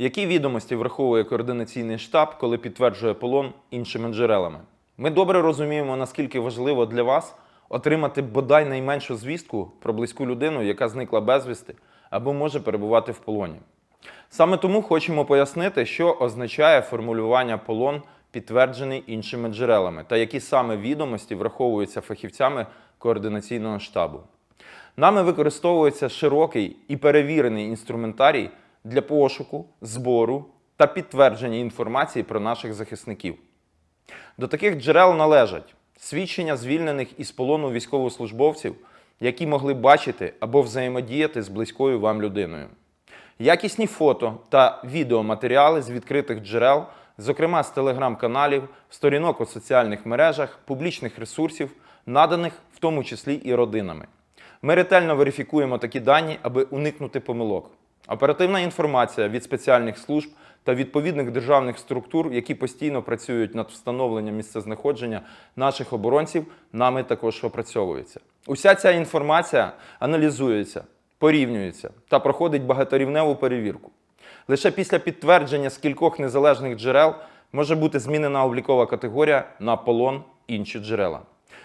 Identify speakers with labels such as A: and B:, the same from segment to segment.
A: Які відомості враховує координаційний штаб, коли підтверджує полон іншими джерелами? Ми добре розуміємо, наскільки важливо для вас отримати бодай найменшу звістку про близьку людину, яка зникла безвісти або може перебувати в полоні. Саме тому хочемо пояснити, що означає формулювання полон, підтверджений іншими джерелами, та які саме відомості враховуються фахівцями координаційного штабу. Нами використовується широкий і перевірений інструментарій для пошуку, збору та підтвердження інформації про наших захисників. До таких джерел належать свідчення звільнених із полону військовослужбовців, які могли бачити або взаємодіяти з близькою вам людиною. Якісні фото та відеоматеріали з відкритих джерел, зокрема з телеграм-каналів, сторінок у соціальних мережах, публічних ресурсів, наданих в тому числі і родинами. Ми ретельно верифікуємо такі дані, аби уникнути помилок. Оперативна інформація від спеціальних служб та відповідних державних структур, які постійно працюють над встановленням місцезнаходження наших оборонців, нами також опрацьовується. Уся ця інформація аналізується, порівнюється та проходить багаторівневу перевірку. Лише після підтвердження з кількох незалежних джерел може бути змінена облікова категорія на полон інші джерела.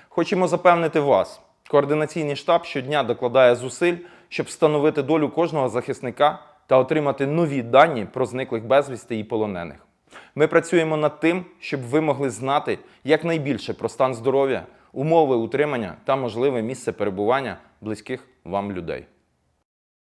A: Хочемо запевнити вас, координаційний штаб щодня докладає зусиль, щоб встановити долю кожного захисника та отримати нові дані про зниклих безвісти і полонених. Ми працюємо над тим, щоб ви могли знати якнайбільше про стан здоров'я, умови утримання та можливе місце перебування близьких вам людей.